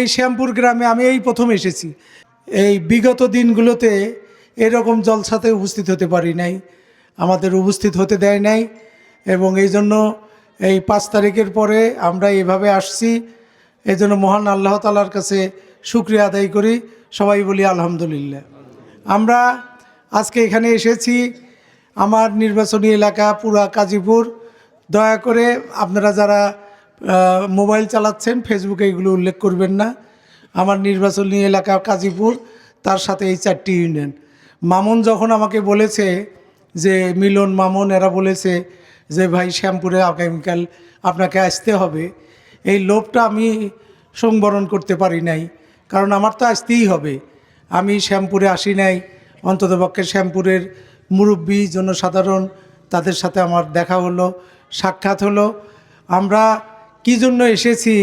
এই শ্যামপুর গ্রামে আমি এই প্রথম এসেছি। এই বিগত দিনগুলোতে এরকম জলসাতে উপস্থিত হতে পারি নাই, আমাদের উপস্থিত হতে দেয় নাই এবং এই জন্য এই পাঁচ তারিখের পরে আমরা এভাবে আসছি। এই জন্য মহান আল্লাহ তালার কাছে শুক্রিয়া আদায় করি, সবাই বলি আলহামদুলিল্লাহ। আমরা আজকে এখানে এসেছি, আমার নির্বাচনী এলাকা পুরা কাজীপুর। দয়া করে আপনারা যারা মোবাইল চালাচ্ছেন ফেসবুকে এগুলো উল্লেখ করবেন না। আমার নির্বাচনী এলাকা কাজীপুর, তার সাথে এই চারটি ইউনিয়ন। মামুন যখন আমাকে বলেছে যে, মিলন মামুন, এরা বলেছে যে, ভাই, শ্যামপুরে আগামীকাল আপনাকে আসতে হবে। এই লোভটা আমি সংবরণ করতে পারি নাই, কারণ আমার তো আসতেই হবে। আমি শ্যামপুরে আসি নাই, অন্ততপক্ষে শ্যামপুরের মুরব্বী, জনসাধারণ তাদের সাথে আমার দেখা হলো, সাক্ষাৎ হলো। আমরা কী জন্য এসেছি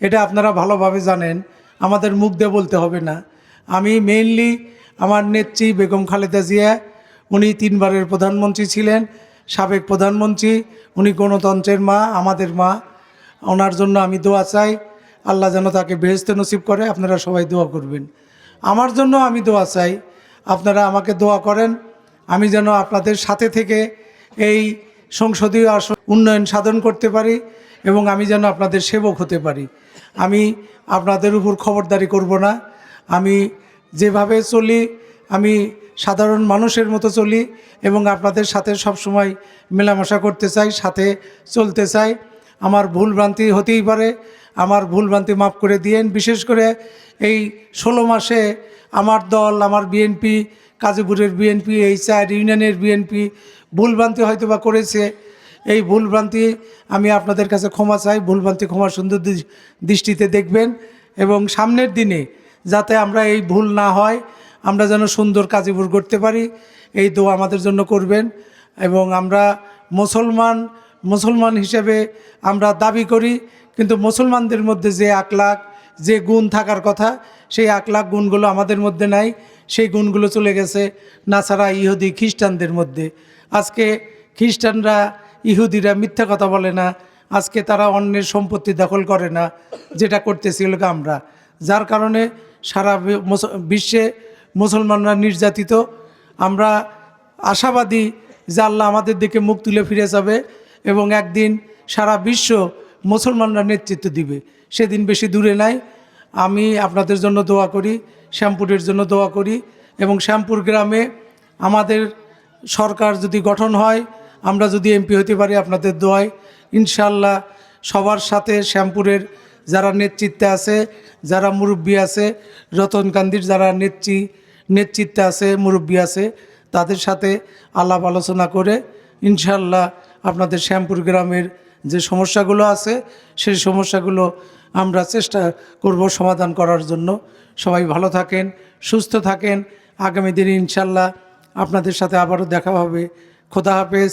এটা আপনারা ভালোভাবে জানেন। আমাদের মুখ দিয়ে বলতে হবে না। আমি মেইনলি আমার নেত্রী বেগম খালেদা জিয়া, উনি তিনবারের প্রধানমন্ত্রী ছিলেন, সাবেক প্রধানমন্ত্রী, উনি গণতন্ত্রের মা, আমাদের মা। ওনার জন্য আমি দোয়া চাই, আল্লাহ যেন তাকে বেহেস্ত নসিব করে, আপনারা সবাই দোয়া করবেন। আমার জন্য আমি দোয়া চাই, আপনারা আমাকে দোয়া করেন, আমি যেন আপনাদের সাথে থেকে এই সংসদীয় আসন উন্নয়ন সাধন করতে পারি এবং আমি যেন আপনাদের সেবক হতে পারি। আমি আপনাদের উপর খবরদারি করব না। আমি যেভাবে চলি, আমি সাধারণ মানুষের মতো চলি এবং আপনাদের সাথে সবসময় মেলামেশা করতে চাই, সাথে চলতে চাই। আমার ভুল ভ্রান্তি হতেই পারে। আমার ভুল ভ্রান্তি মাফ করে দিয়েন। বিশেষ করে এই ষোলো মাসে আমার দল, আমার বিএনপি, কাজীপুরের বিএনপি, এই চার ইউনিয়নের বিএনপি ভুলভ্রান্তি হয়তো বা করেছে। এই ভুলভ্রান্তি আমি আপনাদের কাছে ক্ষমা চাই, ভুলভ্রান্তি ক্ষমা সুন্দর দৃ- দৃষ্টিতে দেখবেন এবং সামনের দিনে যাতে আমরা এই ভুল না হয়, আমরা যেন সুন্দর কাজীপুর করতে পারি, এই দোয়া আমাদের জন্য করবেন এবং আমরা মুসলমান মুসলমান হিসেবে আমরা দাবি করি, কিন্তু মুসলমানদের মধ্যে যে আকলাক যে গুণ থাকার কথা, সেই আকলাক গুণগুলো আমাদের মধ্যে নাই, সেই গুণগুলো চলে গেছে নাছাড়া ইহুদি খ্রিস্টানদের মধ্যে। আজকে খ্রিস্টানরা ইহুদিরা মিথ্যা কথা বলে না। আজকে তারা অন্যের সম্পত্তি দখল করে না, যেটা করতেছিল আমরা। যার কারণে সারা বিশ্বে মুসলমানরা নির্যাতিত। আমরা আশাবাদী যে আল্লাহ আমাদের দিকে মুখ তুলে ফিরে যাবে এবং একদিন সারা বিশ্ব মুসলমানরা নেতৃত্ব দিবে। সেদিন বেশি দূরে নাই। আমি আপনাদের জন্য দোয়া করি, শ্যামপুরের জন্য দোয়া করি এবং শ্যামপুর গ্রামে আমাদের সরকার যদি গঠন হয় আমরা যদি এমপি হতে পারি আপনাদের দোয়ায় ইনশাল্লাহ সবার সাথে শ্যামপুরের যারা নেতৃত্বে আছে, যারা মুরব্বী আছে রতনকান্দির যারা নেত্রী, নেতৃত্বে আছে, মুরব্বী আছে, তাদের সাথে আলাপ আলোচনা করে ইনশাল্লাহ আপনাদের শ্যামপুর গ্রামের যে সমস্যাগুলো আছে, সেই সমস্যাগুলো আমরা চেষ্টা করব সমাধান করার জন্য। সবাই ভালো থাকেন, সুস্থ থাকেন। আগামী দিনে ইনশাল্লাহ আপনাদের সাথে আবারও দেখা হবে। খোদা হাফেজ।